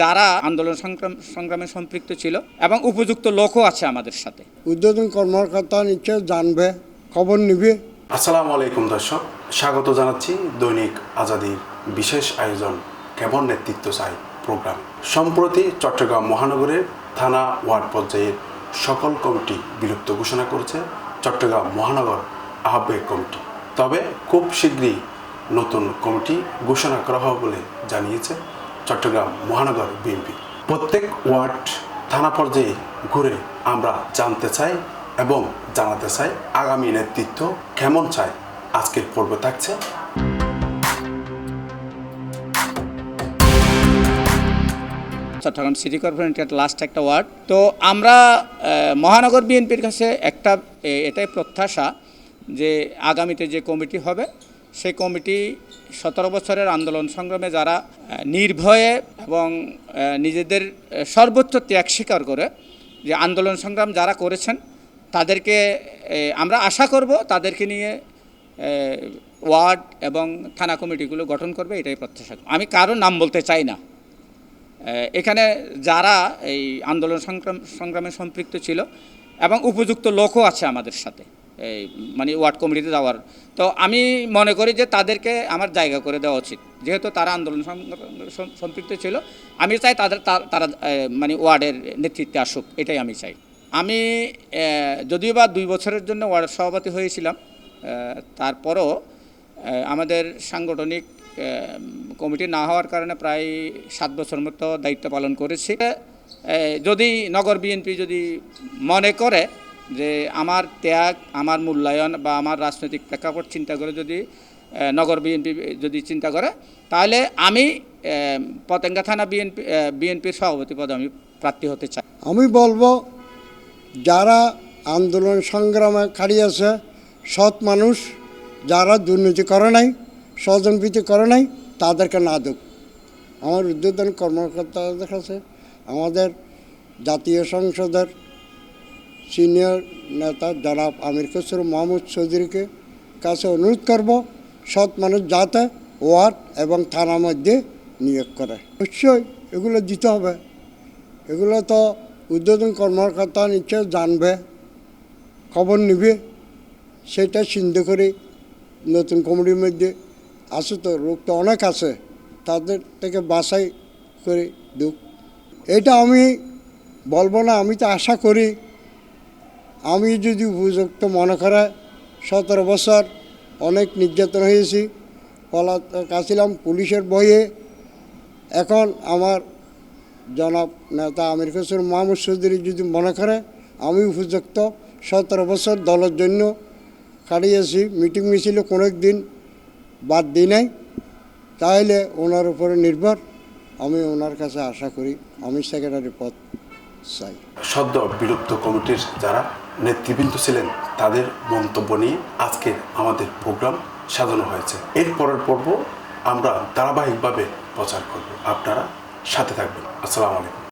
যারা আন্দোলন সংগ্রাম সংগ্রামে সম্পৃক্ত ছিল এবং উপযুক্ত লোকও আছে আমাদের সাথে। উদ্বোধন কর্মকর্তা নিশ্চয় জানবে খবর নিবে। আসসালামু আলাইকুম দর্শক স্বাগত জানাচ্ছি দৈনিক আজাদির বিশেষ আয়োজন কেমন নেতৃত্ব চাই প্রোগ্রাম। সম্প্রতি চট্টগ্রাম মহানগরের থানা ওয়ার্ড পর্যায়ের সকল কমিটি বিলুপ্ত ঘোষণা করেছে চট্টগ্রাম মহানগর আহ্বায়ক কমিটি। তবে খুব শীঘ্রই নতুন কমিটি ঘোষণা করা হবে বলে জানিয়েছে চট্টগ্রাম মহানগর বিএনপি। প্রত্যেক ওয়ার্ড, থানা পর্যায়ে ঘুরে আমরা জানতে চাই এবং জানাতে চাই আগামী নেতৃত্ব কেমন চাই আজকের পর্ব থাকছে। চট্টগ্রাম সিটি কর্পোরেশনের লাস্ট একটা ওয়ার্ড। তো আমরা মহানগর বিএনপির কাছে একটা এটাই প্রত্যাশা যে আগামীতে যে কমিটি হবে সেই কমিটি সতেরো বছরের আন্দোলন সংগ্রামে যারা নির্ভয়ে এবং নিজেদের সর্বোচ্চ ত্যাগ স্বীকার করে যে আন্দোলন সংগ্রাম যারা করেছেন, তাদেরকে আমরা আশা করব তাদেরকে নিয়ে ওয়ার্ড এবং থানা কমিটিগুলো গঠন করবে, এটাই প্রত্যাশা। আমি কারও নাম বলতে চাই না। এখানে যারা এই আন্দোলন সংগ্রাম, সংগ্রামে সম্পৃক্ত ছিল এবং উপযুক্ত লোকও আছে আমাদের সাথে। এই মানে ওয়ার্ড কমিটিতে যাওয়ার। তো আমি মনে করি যে তাদেরকে আমার জায়গা করে দেওয়া উচিত। যেহেতু তারা আন্দোলন সম্পৃক্ত ছিল, আমি চাই তাদের তারা মানে ওয়ার্ডের নেতৃত্বে আসুক, এটাই আমি চাই। আমি যদিও বা দুই বছরের জন্য ওয়ার্ড সভাপতি হয়েছিলাম তারপরও আমাদের সাংগঠনিক কমিটি না হওয়ার কারণে প্রায় সাত বছর মতো দায়িত্ব পালন করেছি। যদি নগর বিএনপি যদি মনে করে যে আমার ত্যাগ, আমার মূল্যায়ন বা আমার রাজনৈতিক প্রেক্ষাপট চিন্তা করে যদি নগর বিএনপি যদি চিন্তা করে, তাহলে আমি পতেঙ্গা থানা বিএনপি বিএনপির সভাপতি পদে আমি প্রার্থী হতে চাই। আমি বলব, যারা আন্দোলন সংগ্রামে খাড়িয়েছে সৎ মানুষ, যারা দুর্নীতি করে নাই, স্বজনপ্রীতি করে নাই, তাদেরকে না দুক। আমার উদ্বোধন কর্মকর্তাদের কাছে, আমাদের জাতীয় সংসদের সিনিয়র নেতা জনাব আমির খসরু মাহমুদ চৌধুরীকে কাছে অনুরোধ করব, সৎ মানুষ যাতে ওয়ার্ড এবং থানার মধ্যে নিয়োগ করে। অবশ্যই এগুলো দিতে হবে। এগুলো তো উদ্বোধন কর্মকর্তা নিশ্চয় জানবে, খবর নিবে। সেটা চিন্তা করে নতুন কমিটির মধ্যে আছে তো, লোক তো অনেক আছে, তাদের থেকে বাছাই করে দুঃখ এটা আমি বলব না, আমি তো আশা করি আমি যদি উপযুক্ত মনে করে সতেরো বছর অনেক নির্যাতন হয়েছি পলাতক আছিলাম পুলিশের বইয়ে এখন আমার জনাব নেতা আমির হোসেন মাহমুদ চৌধুরী যদি মনে করে, আমি উপযুক্ত সতেরো বছর দলের জন্য কাটিয়েছি মিটিং মিছিল কোনো দিন বাদ দিই নাই। তাহলে ওনার উপরে নির্ভর। আমি ওনার কাছে আশা করি, আমি সেক্রেটারি পদ চাই সদ্য বিলুপ্ত কমিটির যারা নেতৃবৃন্দ ছিলেন, তাদের মন্তব্য নিয়ে আজকে আমাদের প্রোগ্রাম সাজানো হয়েছে। এর পরের পর্ব আমরা ধারাবাহিকভাবে প্রচার করব। আপনারা সাথে থাকবেন। আসসালামু আলাইকুম।